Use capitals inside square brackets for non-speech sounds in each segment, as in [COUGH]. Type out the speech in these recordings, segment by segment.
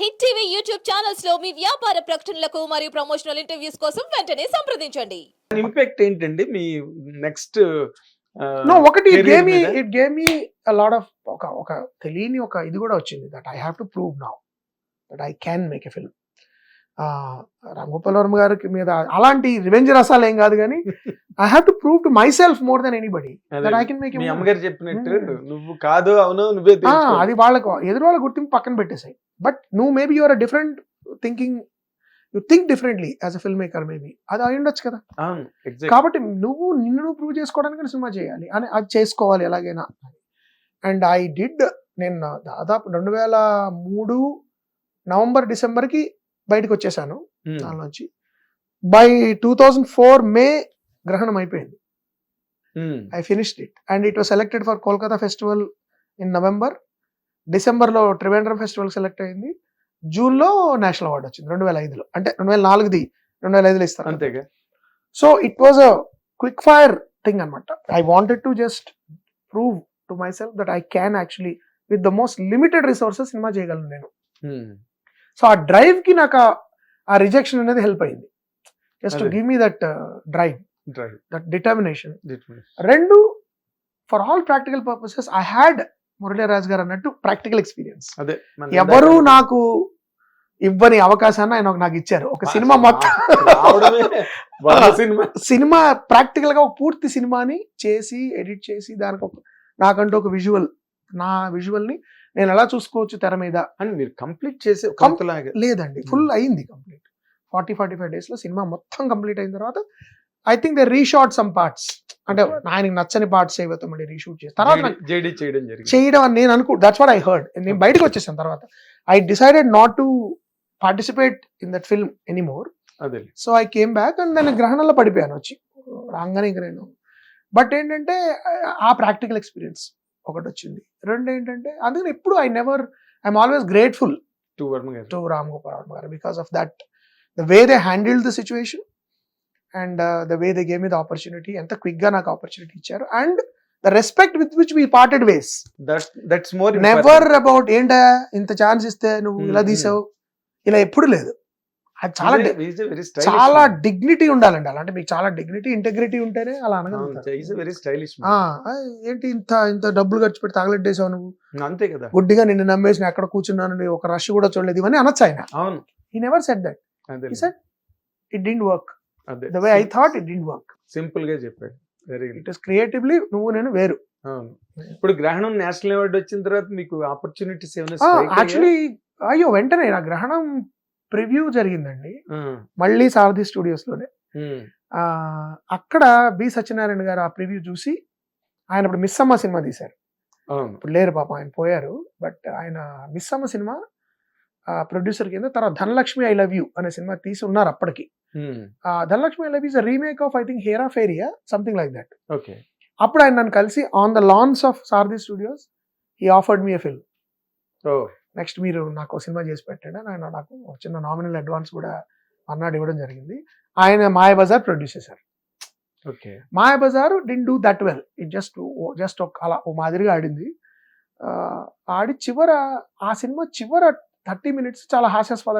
Hit TV YouTube ఛానల్స్లో మీ వ్యాపార ప్రకటనలకు మరియు ప్రమోషనల్ ఇంటర్వ్యూస్ కోసం వెంటనే సంప్రదించండి. ఇంపాక్ట్ ఏంటండి? మీ నెక్స్ట్ నో ఒకటి ఇట్ గేమ్? ఇట్ గేమ్ మీ లాట్ ఆఫ్ ఒక ఒక తెలియని ఒక ఇది కూడా వచ్చింది that I have to prove now that I can make a film Ram Gopal Varma గారికి మీద అలాంటి రివెంజ్ రసాలు ఏం కాదు కానీ I have to prove to myself more than anybody I can make మీ అమ్మగారు చెప్పినట్టు. నువ్వు కాదు అవును నువ్వే. అది వాళ్ళకు ఎదురు వాళ్ళ గుర్తింపు పక్కన పెట్టేసాయి బట్ నువ్వు maybe your uh different thinking you think differently as a film maker maybe అది అయి ఉండొచ్చు కదా. కాబట్టి నువ్వు నిన్ను ప్రూవ్ చేసుకోవడానికి సినిమా చేయాలి అని అది చేసుకోవాలి ఎలాగైనా అండ్ ఐ డిడ్ నేను దాదాపు రెండు వేల మూడు నవంబర్ డిసెంబర్కి బయటకు వచ్చేసాను. దాని నుంచి by two thousand four May గ్రహణం అయిపోయింది. I finished it. And it was selected for Kolkata festival in November. డిసెంబర్లో ట్రివేండ్రం ఫెస్టివల్ సెలెక్ట్ అయింది. జూన్లో నేషనల్ అవార్డు వచ్చింది రెండు వేల ఐదులో. అంటే రెండు వేల నాలుగుది రెండు వేల ఐదులో ఇస్తారు అంతేగా. So it was a quick fire thing అనమాట I wanted to just prove to myself that I can actually with the most limited resources cinema చేయగలను నేను. సో ఆ డ్రైవ్కి నాకు ఆ- రిజెక్షన్ అనేది హెల్ప్ అయింది. Just. Give me that drive Right. That determination. రెండు for all practical purposes I had Muraliraj గారు అన్నట్టు ప్రాక్టికల్ ఎక్స్పీరియన్స్ అదే. ఎవరు నాకు ఇవ్వని అవకాశాన్ని ఆయన నాకు ఇచ్చారు. ఒక సినిమా మొత్తం సినిమా. సినిమా ప్రాక్టికల్గా ఒక పూర్తి సినిమాని చేసి ఎడిట్ చేసి దానికి ఒక నాకంటూ ఒక విజువల్ నా విజువల్ని నేను ఎలా చూసుకోవచ్చు తెర మీద. అని మీరు కంప్లీట్ చేసే కొంతలాగా లేదండి ఫుల్ అయింది కంప్లీట్. ఫార్టీ ఫార్టీ ఫైవ్ డేస్లో సినిమా మొత్తం కంప్లీట్ అయిన తర్వాత I think they reshot some parts. అంటే Okay. ఆయనకి నచ్చని పార్ట్స్ ఏవైతే మళ్ళీ రీషూట్ చేసి తర్వాత జేడీ చేయడం జరిగింది. చేయడం అని నేను అనుకో దట్స్ వాట్ ఐ హర్డ్ నేను బయటకు వచ్చేసాను తర్వాత. I decided not to participate in that film anymore అదే. So I came back and దాని గ్రహణంలో పడిపోయాను. వచ్చి రాగానే ఇంక నేను. బట్ ఏంటంటే ఆ ప్రాక్టికల్ ఎక్స్పీరియన్స్ ఒకటి వచ్చింది రెండు ఏంటంటే అందుకని ఎప్పుడు I never I'm always grateful to to Ram Gopal Varma గారు because of that the way they handle the situation and the way they gave the opportunity ఎంత క్విక్గా నాకు ఆపర్చునిటీ ఇచ్చారు. And the respect with which we parted ways that that's more never about ఏంటా ఇంత chance ఇస్తే నువ్వు ఇలా Hmm, తీసావు ఇలా ఎప్పుడు లేదు. అది చాలా చాలా డిగ్నిటీ ఉండాలండి. అలా అంటే మీకు చాలా డిగ్నిటీ ఇంటెగ్రిటీ ఉంటేనే అలా అనగలుగుతారు. ఏంటి ఇంత ఇంత డబ్బులు ఖర్చు పెట్టి తగలెట్టేసావు నువ్వు? అంతే కదా. గుడ్డిగా నిన్ను నమ్మేసి నేను ఎక్కడ కూర్చున్నాను ఒక రష్ కూడా చూడలేదు ఇవన్నీ అనొచ్చు ఆయన. అవును. He never said that said it didn't work the way I thought it didn't work సింపుల్గా చెప్పాడు. వెరీ ఇట్ ఇస్ క్రియేటివ్లీ నువ్వు నేను వేరు. అవును. ఇప్పుడు గ్రహణం నేషనల్ అవార్డు వచ్చిన తర్వాత మీకు ఆపర్చునిటీస్ ఏమైనా యాక్చువల్లీ అయ్యో వెంటనే నా గ్రహణం ప్రివ్యూ జరిగిందండి. మళ్ళీ సారథి స్టూడియోస్లోనే ఆ, అక్కడ బి సత్యనారాయణ గారు ఆ ప్రివ్యూ చూసి ఆయన ఇప్పుడు మిస్ అమ్మ సినిమా తీశారు. ఇప్పుడు లేరు పాపం ఆయన పోయారు. బట్ ఆయన మిస్ అమ్మ సినిమా ప్రొడ్యూసర్ కింద తర్వాత ధనలక్ష్మి ఐ లవ్ యూ అనే సినిమా తీసి ఉన్నారు అప్పటికి. ఆ Dhanalakshmi I love you remake of I think Hera Pheri something like that. Okay. అప్పుడు ఆయన నన్ను కలిసి on the lawns of Sarathi studios he offered me a film. Oh. Next మీరు నాకు సినిమా చేసి పెట్టండి ఆయన నాకు చిన్న నామినల్ అడ్వాన్స్ కూడా అన్నాడు ఇవ్వడం జరిగింది. ఆయన మాయ బజార్ ప్రొడ్యూస్ చేశారు. Okay. Maya Bazaar didn't do that well it just just ఒక అలా ఓ మాదిరిగా ఆడింది. ఆడి చివర ఆ సినిమా చివర థర్టీ మినిట్స్ చాలా హాస్యాస్పద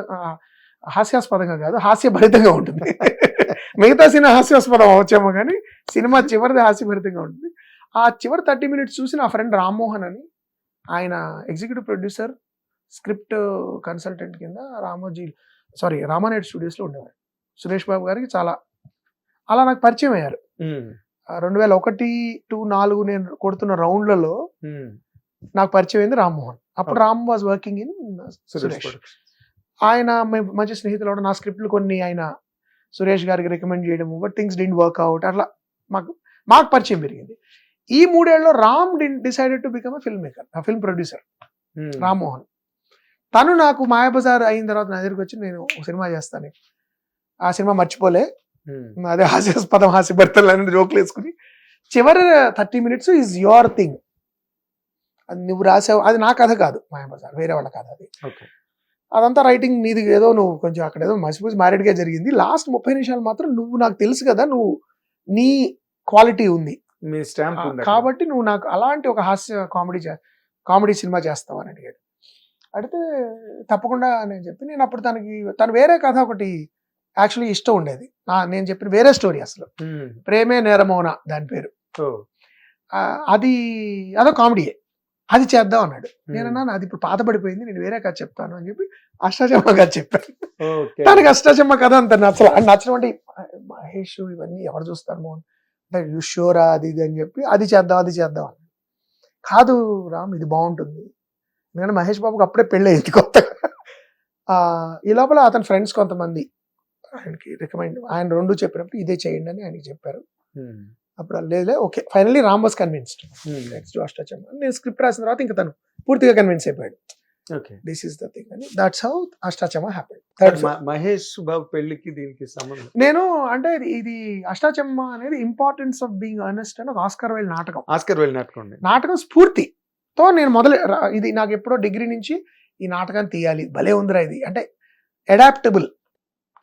హాస్యాస్పదంగా కాదు హాస్యభరితంగా ఉంటుంది. మిగతా సినిమా హాస్యాస్పదం అవచ్చేమో కానీ సినిమా చివరిది హాస్యభరితంగా ఉంటుంది. ఆ చివరి థర్టీ మినిట్స్ చూసి నా ఫ్రెండ్ రామ్మోహన్ అని ఆయన ఎగ్జిక్యూటివ్ ప్రొడ్యూసర్ స్క్రిప్ట్ కన్సల్టెంట్ కింద రామోజీ సారీ రామానాయుడు స్టూడియోస్లో ఉండేవారు సురేష్ బాబు గారికి చాలా అలా నాకు పరిచయం అయ్యారు రెండు వేల ఒకటి టు నాలుగు నేను కొడుతున్న రౌండ్లలో. నాకు పరిచయం అయింది రామ్మోహన్ అప్పుడు. Ram was working in Suresh. ఆయన మంచి స్నేహితులు నా స్క్రిప్ట్లు కొన్ని ఆయన సురేష్ గారికి రికమెండ్ చేయడము but things didn't work out అట్లా మాకు మాకు పరిచయం పెరిగింది ఈ మూడేళ్ళలో Ram decided to become film maker film producer. Rammohan తను నాకు మాయాబజార్ అయిన తర్వాత నా దగ్గరికి వచ్చి నేను ఒక సినిమా చేస్తాను. ఆ సినిమా మర్చిపోలే. Hmm. అదే హాస్యాస్పదం హాస్యభర్తలు అనేది జోకులు వేసుకుని చివరి thirty minutes is your thing. అది నువ్వు రాసావు అది నా కథ కాదు మాయాబజార్ వేరే వాళ్ళ కథ అది. అదంతా రైటింగ్ నీది ఏదో నువ్వు కొంచెం అక్కడ ఏదో మసిపూసి మ్యారీడ్గా జరిగింది. లాస్ట్ ముప్పై నిమిషాలు మాత్రం నువ్వు నాకు తెలుసు కదా నువ్వు నీ క్వాలిటీ ఉంది. మీ స్టాంప్ ఆ, ఉంది అక్కడ. కాబట్టి నువ్వు నాకు అలాంటి ఒక హాస్య కామెడీ కామెడీ సినిమా చేస్తావు అని అడిగాడు. అడిగితే తప్పకుండా నేను చెప్పి నేను అప్పుడు తనకి తను వేరే కథ ఒకటి యాక్చువల్లీ ఇష్టం ఉండేది. నా- నేను చెప్పిన వేరే స్టోరీ అసలు. ప్రేమే నేరమోన దాని పేరు. అది అదో కామెడీయే అది చేద్దాం అన్నాడు. ఉమ్. నేనన్నా అది ఇప్పుడు పాత పడిపోయింది నేను వేరే కథ చెప్తాను అని చెప్పి అష్టాచమ్మ కథ చెప్పాను. తనకి అష్టాచమ్మ కథ అంత నచ్చల నచ్చడం అంటే మహేష్ ఇవన్నీ ఎవరు చూస్తారు మోహన్? అంటే యు షూరా అది ఇది అని చెప్పి అది చేద్దాం అది చేద్దాం అని కాదు రామ్ ఇది బాగుంటుంది. ఎందుకంటే మహేష్ బాబుకి అప్పుడే పెళ్ళి అయింది కొత్తగా ఈ లోపల అతని ఫ్రెండ్స్ కొంతమంది ఆయనకి రికమెండ్ ఆయన రెండు చెప్పినప్పుడు ఇదే చేయండి అని ఆయనకి చెప్పారు. అప్పుడు లేదులే okay finally Ram was convinced. Next Ashtachamma నేను స్క్రిప్ట్ రాసిన తర్వాత ఇంకా తను పూర్తిగా కన్విన్స్ అయిపోయాడు. Okay. This is the thing అని. దట్స్ హౌ అష్టాచమ్మ హ్యాపెన్ మ- మహేష్ బాబు పెళ్ళికి దీనికి సంబంధం? నేను అంటే ఇది- అష్టాచమ్మ అనేది ఇంపార్టెన్స్ ఆఫ్ బీయింగ్ అర్నెస్ట్ అని ఒక ఆస్కర్ వెళ్ళి నాటకం. ఆస్కర్ వెళ్ళినట్టుకోండి నాటకం తో నేను మొదలు ఇది నాకు ఎప్పుడో డిగ్రీ నుంచి ఈ నాటకాన్ని తీయాలి. భలే ఉందిరా ఇది. అంటే అడాప్టబుల్.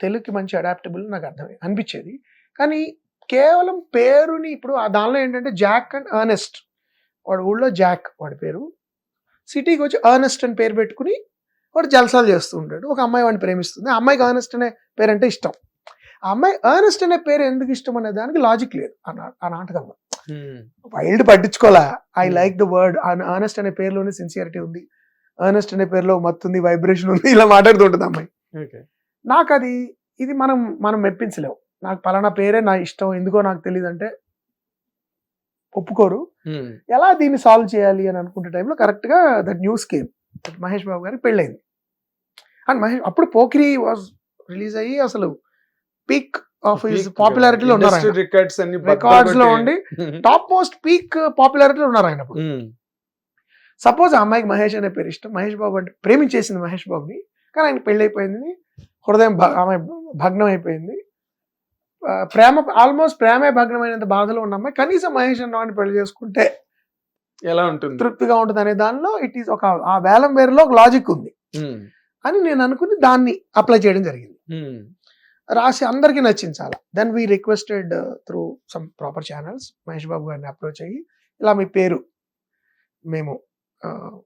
తెలుగుకి మంచి అడాప్టబుల్ నాకు అర్థం అనిపించేది. కానీ కేవలం పేరుని ఇప్పుడు ఆ దానిలో ఏంటంటే జాక్ అండ్ అర్నెస్ట్. వాడు ఊళ్ళో జాక్ వాడి పేరు. సిటీకి వచ్చి అర్నెస్ట్ అని పేరు పెట్టుకుని వాడు జలసాలు చేస్తూ ఉంటాడు. ఒక అమ్మాయి వాడిని ప్రేమిస్తుంది. ఆ అమ్మాయికి అర్నెస్ట్ అనే పేరు అంటే ఇష్టం. ఆ అమ్మాయి అర్నెస్ట్ అనే పేరు ఎందుకు ఇష్టం అనే దానికి లాజిక్ లేదు. ఆ ఆ నాటకంలో. Wild పట్టించుకోవాలా? I Hmm. Like the word honest అనే పేరులోనే సిన్సియారిటీ ఉంది. ఆనెస్ట్ అనే పేరులో మత్తు ఉంది వైబ్రేషన్ ఉంది ఇలా మాట్లాడుతూ ఉంటుంది అమ్మాయి. నాకు అది ఇది మనం మనం మెప్పించలేవు నాకు పలానా పేరే నా ఇష్టం ఎందుకో నాకు తెలియదు అంటే ఒప్పుకోరు. ఉమ్. ఎలా దీన్ని సాల్వ్ చేయాలి అని అనుకుంటే టైంలో కరెక్ట్గా that news came Mahesh Babu గారికి పెళ్ళైంది అండ్ మహేష్ అప్పుడు పోకిరి వాజ్ రిలీజ్ అయ్యి అసలు పీక్ ఆఫ్ హిస్ పాపులారిటీలో ఉన్నారు records అన్ని రికార్డ్స్లో ఉండి. [LAUGHS] టాప్ మోస్ట్ పీక్ పాపులారిటీలో ఉన్నారు ఆయన. సపోజ్ ఆ అమ్మాయికి మహేష్ అనే పేరు ఇష్టం. మహేష్ బాబు అంటే ప్రేమించేసింది మహేష్ బాబుని. కానీ ఆయన పెళ్ళి అయిపోయింది హృదయం ఆమె భగ్నం అయిపోయింది. ప్రేమ ఆల్మోస్ట్ ప్రేమే భగ్నమైనంత బాధలో ఉన్న అమ్మాయి కనీసం మహేష్ అన్నవాడిని పెళ్ళి చేసుకుంటే ఎలా ఉంటుంది? తృప్తిగా ఉంటుంది అనే దానిలో ఇట్ ఈస్ ఒక ఆ వేలం వేరులో ఒక లాజిక్ ఉంది. ఉమ్. అని నేను అనుకుని దాన్ని అప్లై చేయడం జరిగింది. ఉమ్. రాసి అందరికీ నచ్చింది చాలా then we requested through some proper channels Mahesh Babu గారిని అప్రోచ్ అయ్యి ఇలా మీ పేరు మేము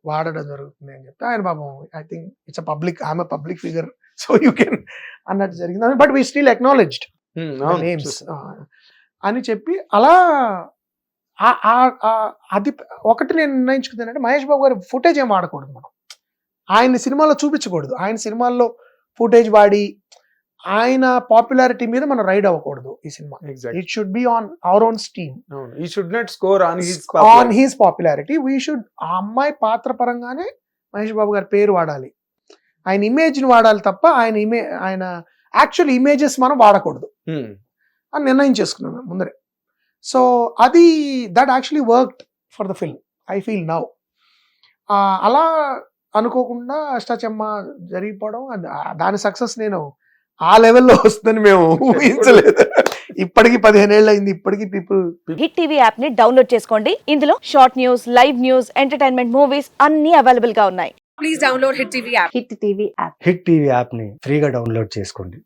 వాడడం జరుగుతుంది అని చెప్తే ఆయన Babu I think it's a public I'm public figure so you can అన్నట్టు జరిగింది బట్ వీ స్టిల్ ఎక్నాలెడ్జ్డ్. అవును. నేమ్స్. అని చెప్పి అలా అది ఒకటి నేను నిర్ణయించుకుంది మహేష్ బాబు గారి ఫుటేజ్ ఏం వాడకూడదు మనం ఆయన సినిమాలో చూపించకూడదు ఆయన సినిమాల్లో ఫుటేజ్ వాడి ఆయన పాపులారిటీ మీద మనం రైడ్ అవ్వకూడదు ఈ cinema. It should be on our own steam we should not score on his on his popularity we should ఆ అమ్మాయి పాత్ర పరంగానే మహేష్ బాబు గారి పేరు వాడాలి. ఆయన ఇమేజ్ని వాడాలి తప్ప ఆయన ఇమే ఆయన యాక్చువల్ ఇమేజెస్ మనం వాడకూడదు. అని నిర్ణయం చేసుకున్నాం మేము ముందరే. సో అది that actually worked for the film I feel now అలా అనుకోకుండా అష్టాచమ్మ జరిగిపోవడం దాని సక్సెస్ నేను ఆ లెవెల్లో వస్తుందని మేము ఊహించలేదు. ఇప్పటికి పదిహేను ఏళ్ళు అయింది ఇప్పటికీ పీపుల్ హిట్ టీవీ యాప్ని డౌన్లోడ్ చేసుకోండి. ఇందులో short news live news entertainment movies అన్ని అవైలబుల్గా ఉన్నాయి. please download Hit TV app. Hit TV app. Hit TV యాప్ని ఫ్రీగా డౌన్లోడ్ చేసుకోండి.